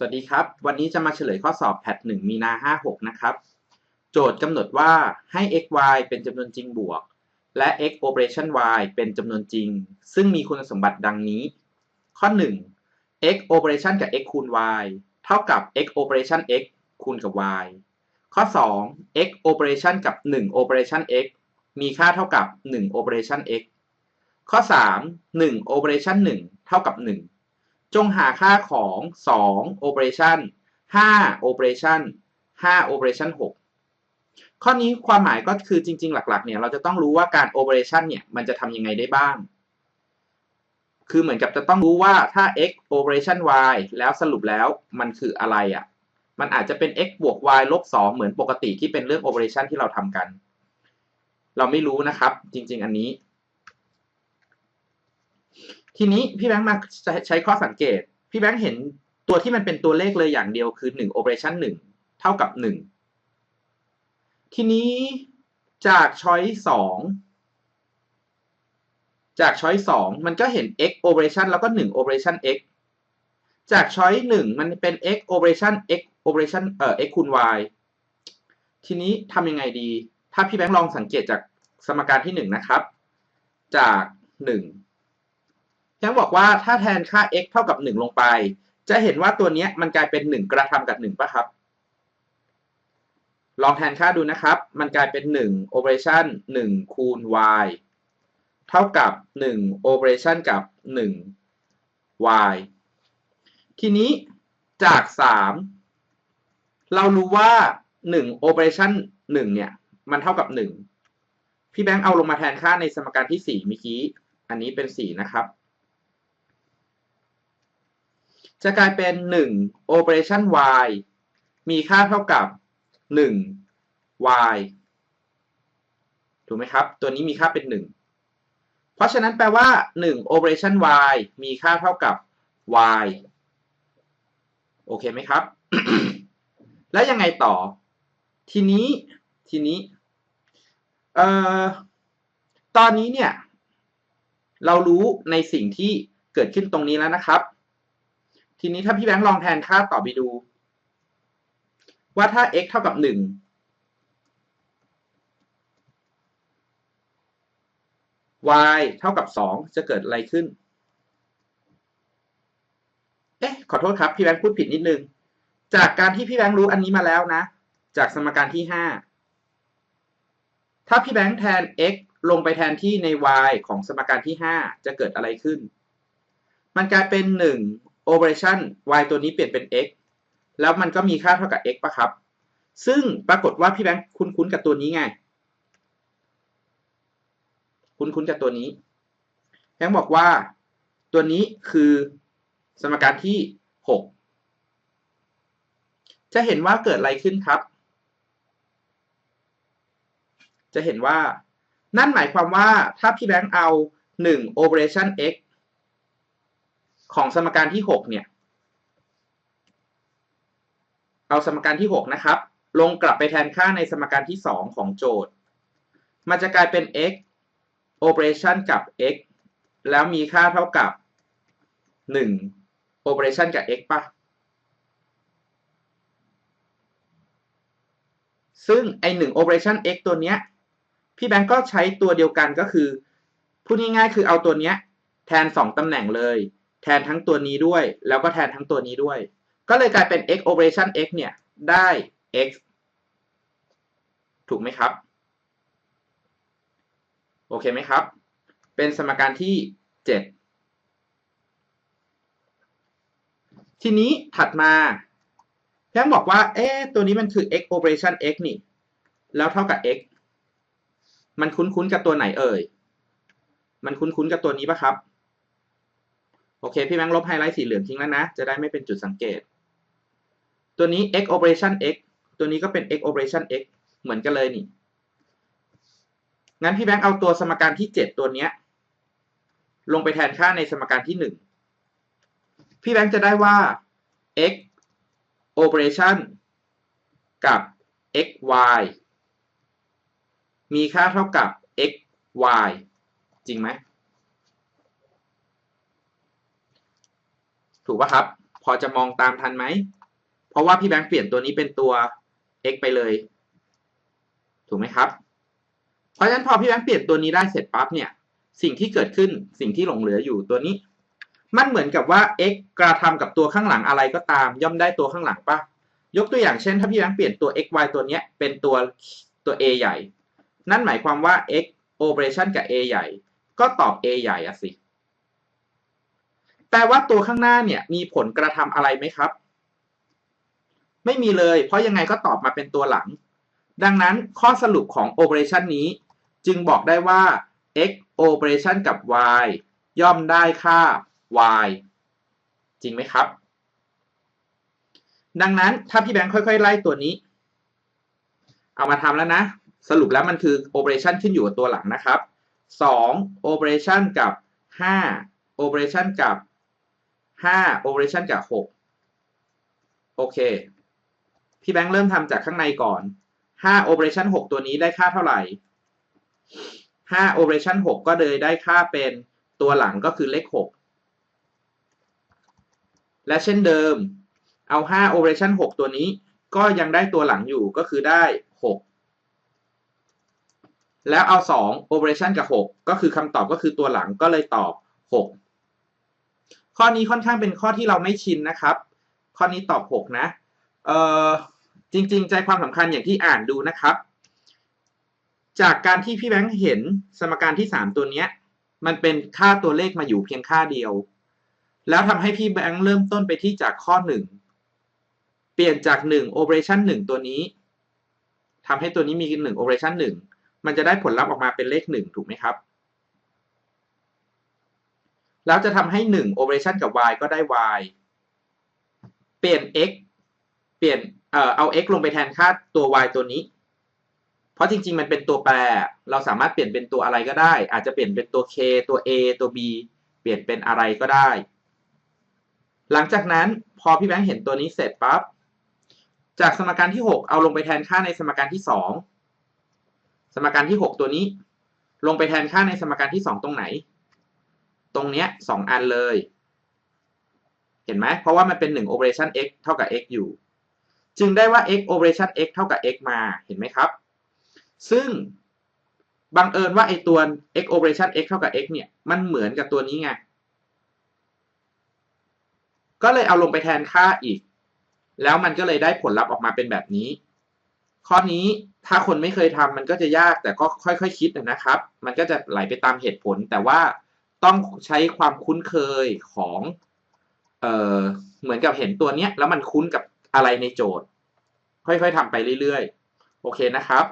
สวัสดีครับ วันนี้จะมาเฉลยข้อสอบแพท1มีนา 56 นะครับ โจทย์กำหนดว่าให้ x y เป็นจำนวนจริงบวก และ x operation y เป็นจำนวนจริง ซึ่งมีคุณสมบัติดังนี้ ข้อ 1 x operation กับ x คูณ y เท่ากับ x operation x คูณกับ y ข้อ 2 x operation กับ 1 operation x มีค่าเท่ากับ 1 operation x ข้อ 3 1 operation 1 เท่ากับ 1 จงหาค่าของ 2 operation 5 operation 5 operation 6 ข้อนี้ความหมายก็คือจริง ๆ หลัก ๆ เนี่ย เราจะต้องรู้ว่าการ operation เนี่ย มันจะทำยังไงได้บ้าง คือเหมือนกับจะต้องรู้ว่าถ้า x operation y แล้วสรุปแล้วมันคืออะไรอะ่ะ มันอาจจะเป็น x บวก y ลบ 2 เหมือนปกติที่เป็นเรื่อง operation ที่เราทำกัน เราไม่รู้นะครับ จริง ๆ อันนี้ ทีนี้พี่แบงค์มาใช้ข้อสังเกต พี่แบงค์เห็นตัวที่มันเป็นตัวเลขเลยอย่างเดียวคือ1 operation 1เท่ากับ1ทีนี้จากช้อยสองจากช้อยสองมันก็เห็น x operation แล้วก็1 operation x จากช้อยหนึ่งมันเป็น x operation x operation เอ่อ x คูณ y ทีนี้ทำยังไงดี ถ้าพี่แบงค์ลองสังเกตจากสมการที่1นะครับ จาก1 ยังบอกว่าถ้าแทนค่า x เท่ากับ 1 ลงไป จะเห็นว่าตัวนี้มันกลายเป็น 1 กระทำกับ1ป่ะครับ ลองแทนค่าดูนะครับ มันกลายเป็น 1 operation 1 คูณ y เท่ากับ 1 operation กับ 1 y ทีนี้จาก 3 เรารู้ว่า 1 operation 1 เนี่ย มันเท่ากับ 1 พี่แบงค์เอาลงมาแทนค่าในสมการที่ 4 เมื่อกี้ อันนี้เป็น 4 นะครับ จะกลายเป็น 1 operation y มีค่าเท่ากับ 1 y ถูกไหมครับ ตัวนี้มีค่าเป็น 1 เพราะฉะนั้นแปลว่า 1 operation y มีค่าเท่ากับ y โอเคไหมครับ แล้วยังไงต่อ ทีนี้ ทีนี้เอ่อตอนนี้เนี่ย เรารู้ในสิ่งที่เกิดขึ้นตรงนี้แล้วนะครับ ทีนี้ถ้าพี่แบงค์ลองแทนค่าต่อไปดู ว่าถ้า x เท่ากับ1 y เท่ากับ 2 จะเกิดอะไรขึ้น เอ๊ะ ขอโทษครับ พี่แบงค์พูดผิดนิดนึง จากการที่พี่แบงค์รู้อันนี้มาแล้วนะ จากสมการที่ 5 ถ้าพี่แบงค์แทน x ลงไปแทนที่ใน y ของสมการที่ 5 จะเกิดอะไรขึ้น มันกลายเป็น1 operation y ตัวนี้เปลี่ยนเป็น x แล้วมันก็มีค่าเท่ากับ x ปะครับ ซึ่งปรากฏว่าพี่แบงค์คุ้นๆกับตัวนี้ไง คุ้นๆกับตัวนี้แบงค์บอกว่าตัวนี้คือสมการที่ 6 จะเห็นว่าเกิดอะไรขึ้นครับ จะเห็นว่านั่นหมายความว่าถ้าพี่แบงค์เอา 1 operation x ของสมการที่ 6 เนี่ย เอาสมการที่ 6 นะครับ ลงกลับไปแทนค่าในสมการที่ 2 ของโจทย์ มันจะกลายเป็น x operation กับ x แล้วมีค่าเท่ากับ 1 operation กับ x ป่ะ ซึ่งไอ1 operation x ตัวเนี้ย พี่แบงก์ก็ใช้ตัวเดียวกันก็คือ พูดง่ายๆคือเอาตัวเนี้ยแทน 2 ตำแหน่งเลย แทนทั้งตัวนี้ด้วย แล้วก็แทนทั้งตัวนี้ด้วย ก็เลยกลายเป็น x operation x เนี่ย ได้ x ถูกไหมครับ โอเคไหมครับ เป็นสมการที่ 7 ทีนี้ถัดมาแค่บอกว่า เอ๊ตัวนี้มันคือ x operation x นี่ แล้วเท่ากับ x มันคุ้นๆกับตัวไหนเอ่ย มันคุ้นๆกับตัวนี้ปะครับ โอเค พี่แบงค์ลบไฮไลท์สีเหลืองทิ้งแล้วนะ จะได้ไม่เป็นจุดสังเกต ตัวนี้ x operation x ตัวนี้ก็เป็น x operation x เหมือนกันเลยนี่ งั้นพี่แบงค์เอาตัวสมการที่ 7 ตัวเนี้ย ลงไปแทนค่าในสมการที่ 1 พี่แบงค์จะได้ว่า x operation กับ x y มีค่าเท่ากับ x y จริงไหม ถูกป่ะครับ พอจะมองตามทันไหม เพราะว่าพี่แบงค์เปลี่ยนตัวนี้เป็นตัว x ไปเลย ถูกไหมครับ เพราะฉะนั้นพอพี่แบงค์เปลี่ยนตัวนี้ได้เสร็จปั๊บเนี่ย สิ่งที่เกิดขึ้นสิ่งที่หลงเหลืออยู่ตัวนี้ มันเหมือนกับว่า x กระทำกับตัวข้างหลังอะไรก็ตาม ย่อมได้ตัวข้างหลังปะยกตัวอย่างเช่น ถ้าพี่แบงค์เปลี่ยนตัว x y ตัวเนี้ยเป็นตัวตัว a ใหญ่ นั่นหมายความว่า x operation กับ a ใหญ่ ก็ตอบ a ใหญ่อะสิ แต่ว่าตัวข้างหน้าเนี่ยมีผลกระทำอะไรไหมครับ ไม่มีเลย เพราะยังไงก็ตอบมาเป็นตัวหลัง ดังนั้นข้อสรุปของ operation นี้ จึงบอกได้ว่า x operation กับ y ย่อมได้ค่า y จริงไหมครับ ดังนั้นถ้าพี่แบงค์ค่อย ๆ ไล่ตัวนี้ เอามาทำแล้วนะ สรุปแล้วมันคือ operation ขึ้นอยู่กับตัวหลังนะครับ 2 operation กับ 5 operation กับ 5 operation กับ 6 โอเค พี่แบงค์เริ่มทำจากข้างในก่อน 5 operation 6 ตัวนี้ได้ค่าเท่าไหร่ 5 operation 6 ก็เลยได้ค่าเป็นตัวหลังก็คือเลข 6 และเช่นเดิม เอา 5 operation 6 ตัวนี้ ก็ยังได้ตัวหลังอยู่ก็คือได้ 6 แล้วเอา 2 operation กับ 6 ก็คือคำตอบก็คือตัวหลังก็เลยตอบ 6 ข้อนี้ค่อนข้างเป็นข้อที่เราไม่ชินนะครับ ข้อนี้ตอบ 6 นะ เอ่อ จริง ๆ ใจความสำคัญอย่างที่อ่านดูนะครับ จากการที่พี่แบงค์เห็นสมการที่ 3 ตัวเนี้ย มันเป็นค่าตัวเลขมาอยู่เพียงค่าเดียว แล้วทำให้พี่แบงค์เริ่มต้นไปที่จากข้อ 1 เปลี่ยนจาก 1 operation 1 ตัวนี้ทำให้ตัวนี้มี 1 operation 1 มันจะได้ผลลัพธ์ออกมาเป็นเลข 1 ถูกไหมครับ แล้วจะทำให้ 1 operation กับ y ก็ได้ y เปลี่ยน x เปลี่ยนเอ่อเอา x ลงไปแทนค่าตัว y ตัวนี้ เพราะจริง ๆ มันเป็นตัวแปร เราสามารถเปลี่ยนเป็นตัวอะไรก็ได้ อาจจะเปลี่ยนเป็นตัว k ตัว a ตัว b เปลี่ยนเป็นอะไรก็ได้ หลังจากนั้นพอพี่แบงค์เห็นตัวนี้เสร็จปั๊บ จากสมการที่ 6 เอาลงไปแทนค่าในสมการที่ 2 สมการที่ 6 ตัวนี้ ลงไปแทนค่าในสมการที่ 2 ตรงไหน ตรงเนี้ย2อันเลย เห็นไหมเพราะว่ามันเป็น1 operation x เท่ากับ x อยู่ จึงได้ว่า x operation x เท่ากับ x มาเห็นไหมครับ ซึ่งบังเอิญว่าไอตัว x operation x เท่ากับ x เนี่ยมันเหมือนกับตัวนี้ไงก็เลยเอาลงไปแทนค่าอีก แล้วมันก็เลยได้ผลลัพธ์ออกมาเป็นแบบนี้ ข้อนี้ถ้าคนไม่เคยทำมันก็จะยากแต่ก็ค่อยๆคคิดนะครับ มันก็จะไหลไปตามเหตุผล แต่ว่า ต้องใช้ความคุ้นเคยของเอ่อเหมือนกับเห็นตัวเนี้ยแล้วมันคุ้นกับอะไรในโจทย์ ค่อยๆทำไปเรื่อยๆ โอเคนะครับ